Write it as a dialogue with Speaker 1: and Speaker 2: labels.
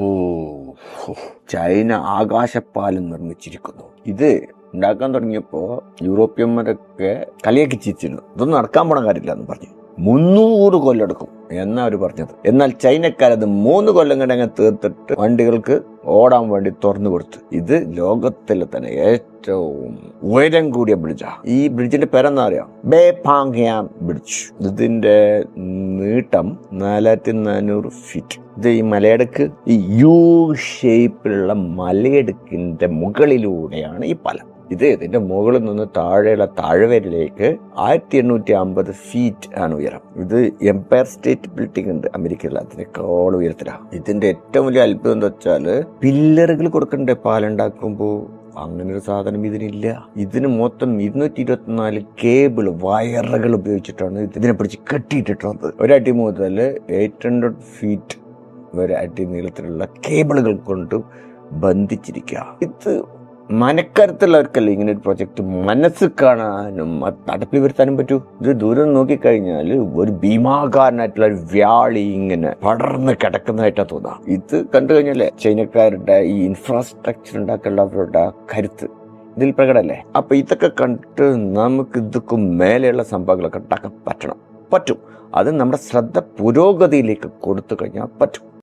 Speaker 1: ഓ China ആകാശപ്പാലം നിർമ്മിച്ചിരിക്കുന്നു. ഇത് ഉണ്ടാക്കാൻ തുടങ്ങിയപ്പോൾ യൂറോപ്യന്മാരൊക്കെ കളിയാക്കി ചിരിച്ചിരുന്നു. ഇതൊന്നും നടക്കാൻ പോണ കാര്യമില്ല എന്ന് പറഞ്ഞു. മുന്നൂറ് കൊല്ലെടുക്കും എന്നാ അവർ പറഞ്ഞത്. എന്നാൽ ചൈനക്കാരത് മൂന്ന് കൊല്ലം കണ്ടങ്ങ് തീർത്തിട്ട് വണ്ടികൾക്ക് ഓടാൻ വേണ്ടി തുറന്നു കൊടുത്തു. ഇത് ലോകത്തിലെ തന്നെ ഏറ്റവും ഉയരം കൂടിയ ബ്രിഡ്ജാ ഈ ബ്രിഡ്ജിന്റെ പേരെന്താ അറിയാം? ബേ പാങ്യാം ബ്രിഡ്ജ് ഇതിന്റെ നീട്ടം നാലായിരത്തി നാനൂറ് ഫീറ്റ് ഇത് ഈ മലയിടുക്ക് ഈ യു ഷേപ്പിലുള്ള മലയിടുക്കിന്റെ മുകളിലൂടെയാണ് ഈ പാലം. ഇത് ഇതിന്റെ മുകളിൽ നിന്ന് താഴെയുള്ള താഴ്വരയിലേക്ക് ആയിരത്തി എണ്ണൂറ്റി അമ്പത് ഫീറ്റ് ആണ് ഉയരം. ഇത് എംപയർ സ്റ്റേറ്റ് ബിൽഡിംഗ് ഉണ്ട് അമേരിക്കയിൽ അതിനേക്കാൾ ഉയരത്തിലാണ് ഇതിന്റെ ഏറ്റവും വലിയ അത്ഭുതം എന്താ വെച്ചാൽ പില്ലറുകൾ കൊടുക്കണ്ടേ പാലുണ്ടാക്കുമ്പോൾ അങ്ങനെ ഒരു സാധനം ഇതിനില്ല. ഇതിന് മൊത്തം ഇരുന്നൂറ്റി ഇരുപത്തിനാല് കേബിൾ വയറുകൾ ഉപയോഗിച്ചിട്ടാണ് ഇതിനെ പിടിച്ച് കെട്ടിയിട്ടിട്ടുള്ളത്. ഒരടി മുതൽ എയ്റ്റ് ഹൺഡ്രഡ് ഫീറ്റ് വരെ അടി നീളത്തിലുള്ള കേബിളുകൾ കൊണ്ട് ബന്ധിച്ചിരിക്കുക ഇത് മനക്കരുത്തുള്ളവർക്കല്ലേ ഇങ്ങനെ ഒരു പ്രൊജക്റ്റ് മനസ്സ് കാണാനും തടപ്പിൽ വരുത്താനും പറ്റൂ? ഇത് ദൂരം നോക്കിക്കഴിഞ്ഞാൽ ഒരു ഭീമാകാരനായിട്ടുള്ള ഒരു വ്യാളി ഇങ്ങനെ പടർന്ന് കിടക്കുന്നതായിട്ടാ തോന്നാം. ഇത് കണ്ടു കഴിഞ്ഞാലേ ചൈനക്കാരുടെ ഈ ഇൻഫ്രാസ്ട്രക്ചർ ഉണ്ടാക്കാനുള്ളവരുടെ കരുത്ത് ഇതിൽ പ്രകടല്ലേ അപ്പൊ ഇതൊക്കെ കണ്ടിട്ട് നമുക്ക് ഇതൊക്കെ മേലെയുള്ള സംഭവങ്ങളൊക്കെ ഉണ്ടാക്കാൻ പറ്റണം. പറ്റും. അത് നമ്മുടെ ശ്രദ്ധ പുരോഗതിയിലേക്ക് കൊടുത്തു കഴിഞ്ഞാൽ പറ്റും.